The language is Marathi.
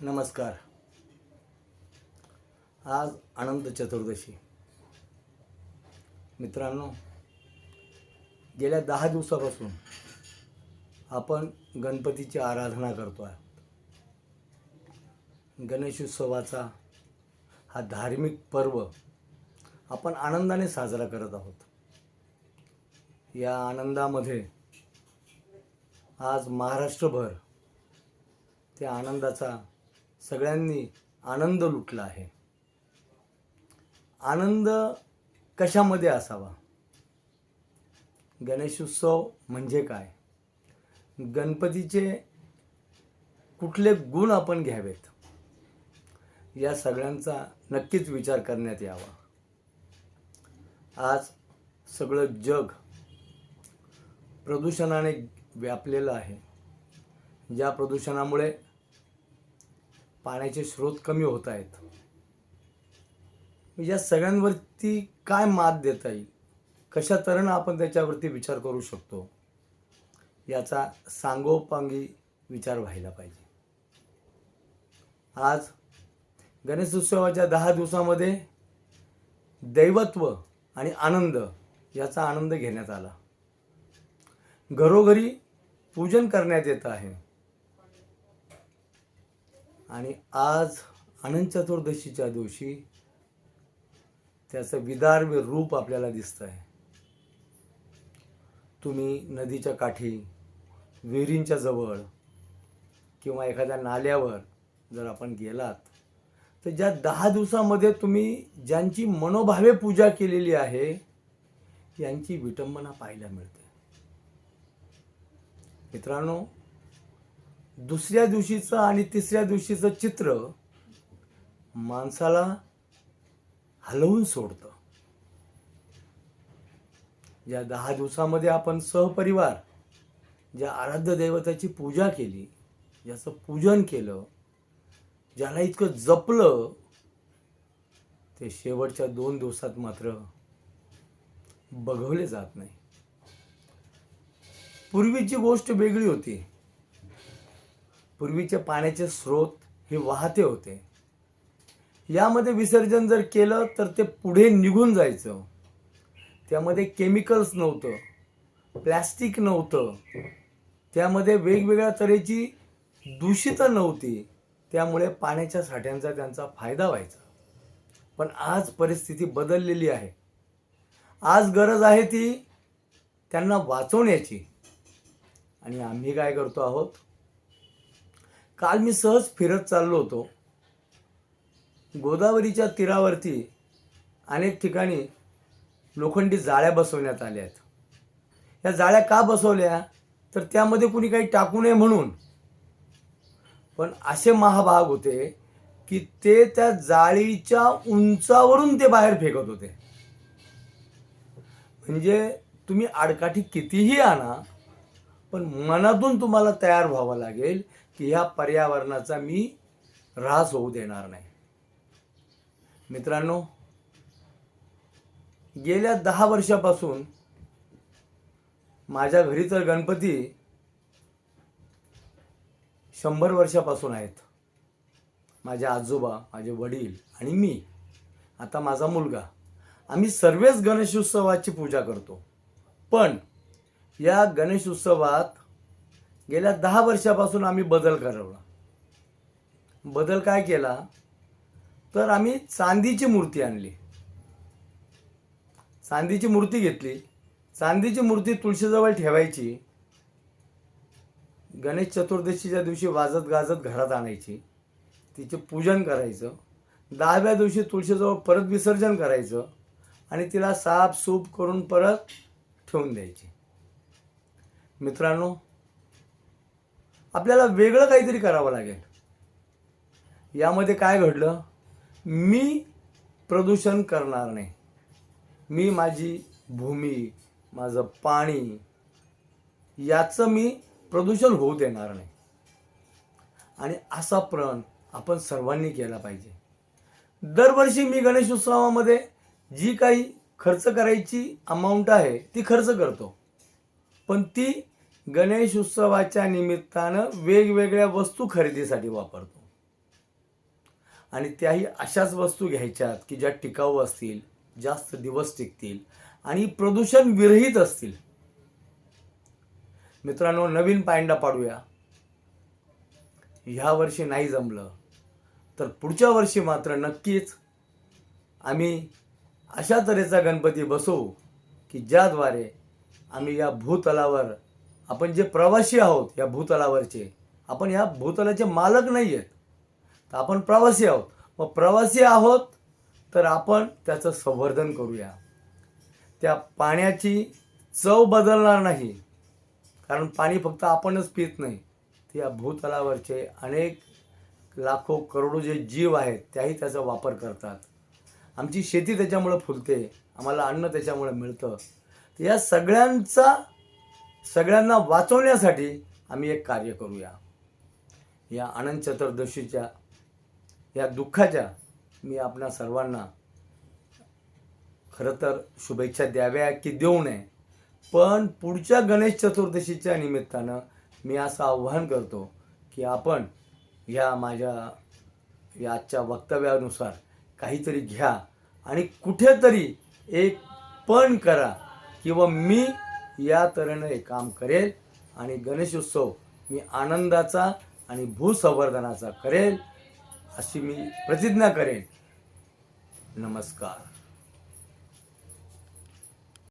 नमस्कार. आज अनंत चतुर्दशी. मित्रांनो गेल्या दहा दिवसापासून आपण गणपतीची आराधना करतो आहे गणेशोत्सवाचा हा धार्मिक पर्व आपण आनंदाने साजरा करत आहोत. या आनंदामध्ये आज महाराष्ट्रभर त्या आनंदाचा सगळ्यांनी आनंद लुटला आहे. आनंद कशामध्ये असावा? गणेशोत्सव म्हणजे काय? गणपतीचे कुठले गुण आपण घ्यावेत? या सगळ्यांचा नक्कीच विचार करण्यात यावा. आज सगळं जग प्रदूषणाने व्यापलेलं आहे. ज्या प्रदूषणामुळे पाण्याचे स्रोत कमी होत आहेत. म्हणजे या सगळ्यांवरती काय मात देता येईल? कशा तऱ्हेनं आपण त्याच्यावरती विचार करू शकतो? याचा सांगोपांगी विचार व्हायला पाहिजे. आज गणेशोत्सवाच्या दहा दिवसामध्ये दैवत्व आणि आनंद याचा आनंद घेण्यात आला. घरोघरी पूजन करण्यात येत आहे. आणि आज अनंत चतुर्दशीच्या दिवशी त्याचं विदार्भ रूप आपल्याला दिसतं आहे तुम्ही नदीच्या काठी विहिरींच्या जवळ किंवा एखाद्या नाल्यावर जर आपण गेलात तर ज्या दहा दिवसामध्ये तुम्ही ज्यांची मनोभावे पूजा केलेली आहे यांची विटंबना पाहायला मिळते. मित्रांनो दुसऱ्या दिवशीचं आणि तिसऱ्या दिवशीचं चित्र माणसाला हलवून सोडतं. ज्या दहा दिवसामध्ये आपण सहपरिवार ज्या आराध्य दैवताची पूजा केली ज्याचं पूजन केलं ज्याला इतकं जपलं ते शेवटच्या दोन दिवसात मात्र बघवले जात नाही. पूर्वीची गोष्ट वेगळी होती. पूर्वीचे पाण्याचे स्रोत हे वाहते होते. यामध्ये विसर्जन जर केलं तर ते पुढे निघून जायचं. त्यामध्ये केमिकल्स नव्हतं. प्लॅस्टिक नव्हतं. त्यामध्ये वेगवेगळ्या तऱ्हेची दूषितं नव्हती. त्यामुळे पाण्याच्या साठ्यांचा त्यांचा फायदा व्हायचा. पण आज परिस्थिती बदललेली आहे. आज गरज आहे ती त्यांना वाचवण्याची. आणि आम्ही काय करतो आहोत? काल मी सहज फिरत चाललो होतो. गोदावरीच्या तीरावरती अनेक ठिकाणी लोखंडी जाळ्या बसवण्यात आल्या आहेत. या जाळ्या का बसवल्या? तर त्यामध्ये कुणी काही टाकू नये म्हणून. पण असे महाभाग होते की ते त्या जाळीच्या उंचावरून ते बाहेर फेकत होते. म्हणजे तुम्ही आडकाठी कितीही आणा पण मनातून तुम्हाला तयार व्हावं लागेल की ह्या पर्यावरणाचा मी ऱ्हास होऊ देणार नाही. मित्रांनो गेल्या दहा वर्षापासून माझ्या घरी तर गणपती शंभर वर्षापासून आहेत. माझे आजोबा माझे वडील आणि मी. आता माझा मुलगा. आम्ही सर्वच गणेशोत्सवाची पूजा करतो. पण या गणेशोत्सवात गेल्या दहा वर्षापासून आम्ही बदल करवला बदल काय केला? तर आम्ही चांदीची मूर्ती आणली. चांदीची मूर्ती घेतली. चांदीची मूर्ती तुळशीजवळ ठेवायची. गणेश चतुर्दशीच्या दिवशी वाजत गाजत घरात आणायची. तिचे पूजन करायचं. दहाव्या दिवशी तुळशीजवळ परत विसर्जन करायचं आणि तिला साफ सूप करून परत ठेवून द्यायची. मित्रांनो आपल्याला वेगळं काहीतरी करावं लागेल. यामध्ये काय घडलं? मी प्रदूषण करणार नाही. मी माझी भूमी माझं पाणी याचं मी प्रदूषण होऊ देणार नाही. आणि असा प्रण आपण सर्वांनी केला पाहिजे. दरवर्षी मी गणेशोत्सवामध्ये जी काही खर्च करायची अमाऊंट आहे ती खर्च करतो. पण ती गणेश उत्सवाच्या निमित्तानं वेगवेगळ्या वस्तू खरेदीसाठी वापरतो. आणि त्याही अशाच वस्तू घ्यायच्यात की ज्या टिकाऊ असतील जास्त दिवस टिकतील आणि प्रदूषण विरहित असतील. मित्रांनो नवीन पायंडा पाडूया. ह्या वर्षी नाही जमलं तर पुढच्या वर्षी मात्र नक्कीच आम्ही अशा तऱ्हेचा गणपती बसवू की ज्याद्वारे आम्ही या भूतलावर आपण जे प्रवासी आहोत या भूतलावरचे आपण या भूतलाचे मालक नाही आहेत तर आपण प्रवासी आहोत. मग प्रवासी आहोत तर आपण त्याचं संवर्धन करूया. त्या पाण्याची चव बदलणार नाही. कारण पाणी फक्त आपणच पित नाही. ते या भूतलावरचे अनेक लाखो करोडो जे जीव आहेत त्याही त्याचा वापर करतात. आमची शेती त्याच्यामुळं फुलते. आम्हाला अन्न त्याच्यामुळे मिळतं. तर या सगळ्यांचा सगळ्यांना वाचवण्यासाठी आम्ही एक कार्य करूया. या अनंत चतुर्दशीच्या या दुःखाच्या मी आपणा सर्वांना खरं तर शुभेच्छा द्याव्या की देऊ नये. पण पुढच्या गणेश चतुर्दशीच्या निमित्तानं मी असं आव्हान करतो की आपण ह्या माझ्या या आजच्या वक्तव्यानुसार काहीतरी घ्या आणि कुठेतरी एक पण करा किंवा मी या तऱ्हेनं हे काम करेल आणि गणेशोत्सव मी आनंदाचा आणि भूसंवर्धनाचा करेल अशी मी प्रतिज्ञा करेन. नमस्कार.